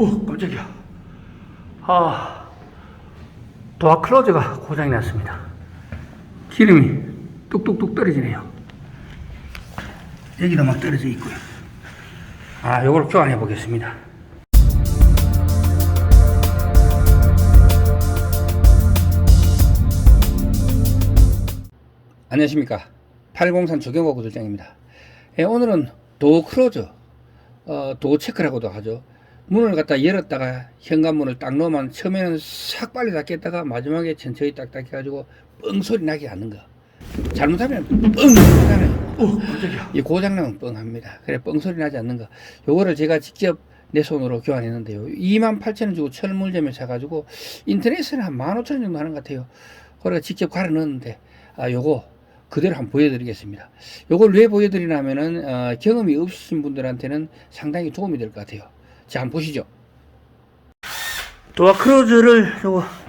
오, 깜짝이야. 아, 도어 클로즈가 고장이 났습니다. 기름이 뚝뚝뚝 떨어지네요. 여기도 막 떨어져 있고요. 아, 요걸 교환해 보겠습니다. 안녕하십니까. 803 조경호 구들장입니다. 예, 오늘은 도어 클로즈, 어, 도어 체크라고도 하죠. 문을 갖다 열었다가 현관문을 딱 넣으면 처음에는 싹 빨리 닫겠다가 마지막에 천천히 딱딱 해가지고 뻥 소리 나게 하는 거. 잘못하면 뻥 하잖아요. 오, 깜짝이야. 이 고장나면 뻥 합니다. 그래 뻥 소리 나지 않는 거. 요거를 제가 직접 내 손으로 교환했는데요. 28,000원 주고 철물점에 사가지고 인터넷에는 한 15,000원 정도 하는 것 같아요. 그래가 직접 갈아 넣었는데 아 요거 그대로 한번 보여드리겠습니다. 요걸 왜 보여드리냐면은 어, 경험이 없으신 분들한테는 상당히 도움이 될 것 같아요. 자 한번 보시죠. 도어 크루즈를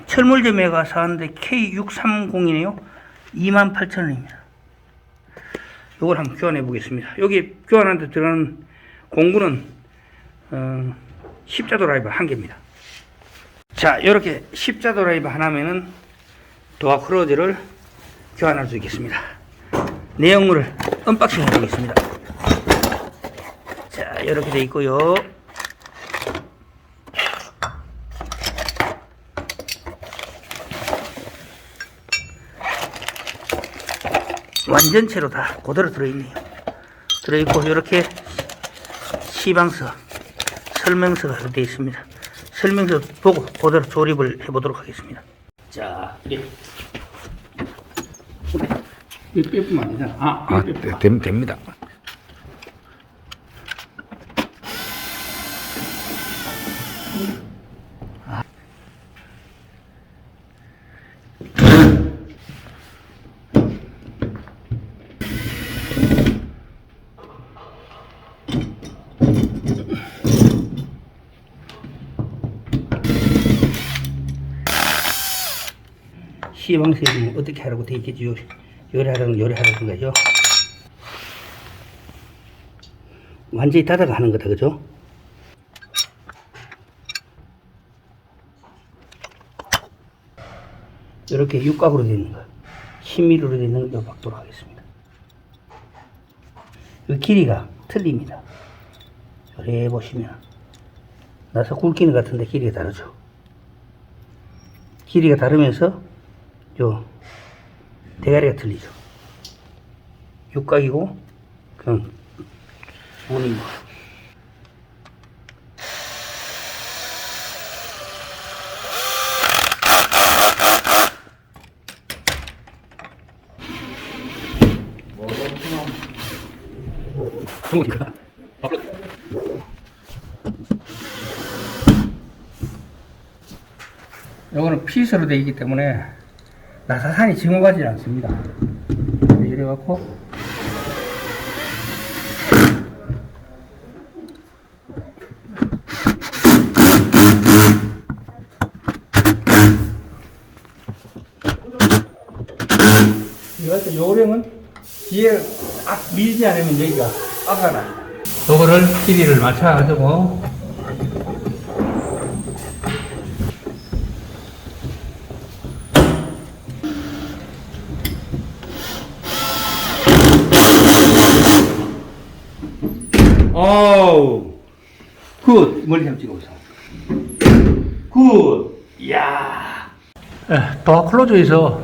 철물점에 가서 샀는데 K630이네요. 28,000원입니다. 요걸 한번 교환해 보겠습니다. 여기 교환하는데 들어가는 공구는 어, 십자 드라이버 한 개입니다. 자, 이렇게 십자 드라이버 하나면은 도어 크루즈를 교환할 수 있겠습니다. 내용물을 언박싱 해보겠습니다. 자, 이렇게 돼 있고요. 완전체로 다 그대로 들어있네요. 들어있고 이렇게 시방서 설명서가 되어 있습니다. 설명서 보고 그대로 조립을 해보도록 하겠습니다. 자, 네. 이거 빼면 안 되잖아. 아, 아. 되, 됩니다. 시방세는 어떻게 하라고 되어 있겠지? 요, 요리하라는 요리하라는 거죠. 완전히 닫아가 하는 거다, 그죠? 이렇게 육각으로 되어 있는 거, 10mm로 되어 있는 거 박도록 하겠습니다. 이 길이가 틀립니다. 요래 보시면 나서 굵기는 같은데 길이가 다르죠. 길이가 다르면서 요 대가리가 틀리죠. 육각이고 그냥 무늬 그러니까 요거는 피스로 되어 있기 때문에 나사산이 증오가지 않습니다. 이래 갖고 이것도 요령은 뒤에 딱 밀지 않으면 여기가 아가나. 요거를 길이를 맞춰가지고 어우 굿 멀리 한번 찍어보세요 굿! 이야! 도어 클로즈에서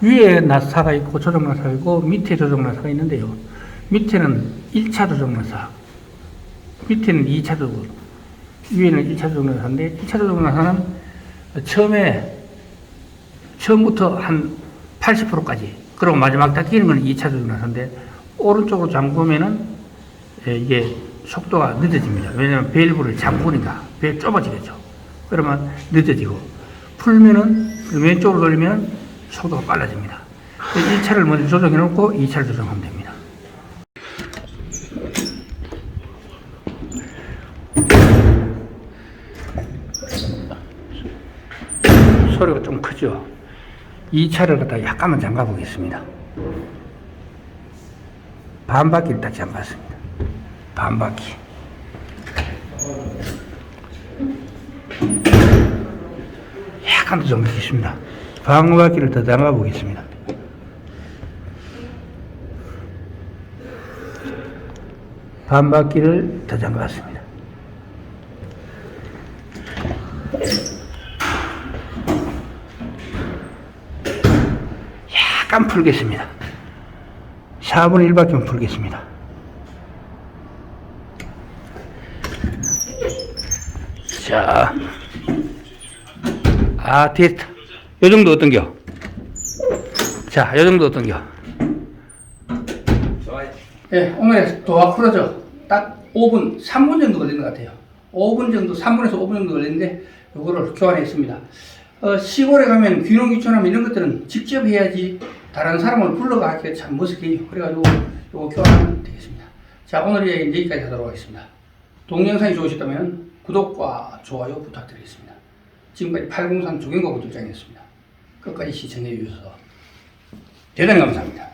위에 나사가 있고 조정 나사가 있고 밑에 조정 나사가 있는데요. 밑에는 1차 조정 나사 밑에는 2차 조정 위에는 1차 조정 나사인데 1차 조정 나사는 처음에 처음부터 한 80%까지 그리고 마지막 딱 끼는 건 2차 조정 나사인데 오른쪽으로 잠그면은 예, 이게 속도가 늦어집니다. 왜냐하면 밸브를 잠그니까 배 좁아지겠죠. 그러면 늦어지고 풀면은 왼쪽으로 돌리면 속도가 빨라집니다. 1차를 먼저 조정해 놓고 2차를 조정하면 됩니다. 소리가 좀 크죠? 2차를 갖다 약간만 잠가 보겠습니다. 반 바퀴를 딱 잠갔습니다. 반 바퀴. 한두 정도 있습니다. 방바퀴를 더 담가 보겠습니다. 반 바퀴를 더 잠갔습니다. 약간 풀겠습니다. 4분의 1바퀴만 풀겠습니다. 자, 아, 됐다. 요 정도 어떤겨? 자, 요 정도 어떤겨? 예, 오늘의 도화 크루저 딱 5분, 3분 정도 걸린 것 같아요. 5분 정도, 3분에서 5분 정도 걸리는데 요거를 교환했습니다. 어, 시골에 가면 귀농 귀촌하면 이런 것들은 직접 해야지 다른 사람을 불러가 하기가 참 머쓱해요. 그래가지고 요거 교환하면 되겠습니다. 자, 오늘 얘기 여기까지 하도록 하겠습니다. 동영상이 좋으셨다면 구독과 좋아요 부탁드리겠습니다. 지금까지 803 조경과 구독장이었습니다. 끝까지 시청해 주셔서 대단히 감사합니다.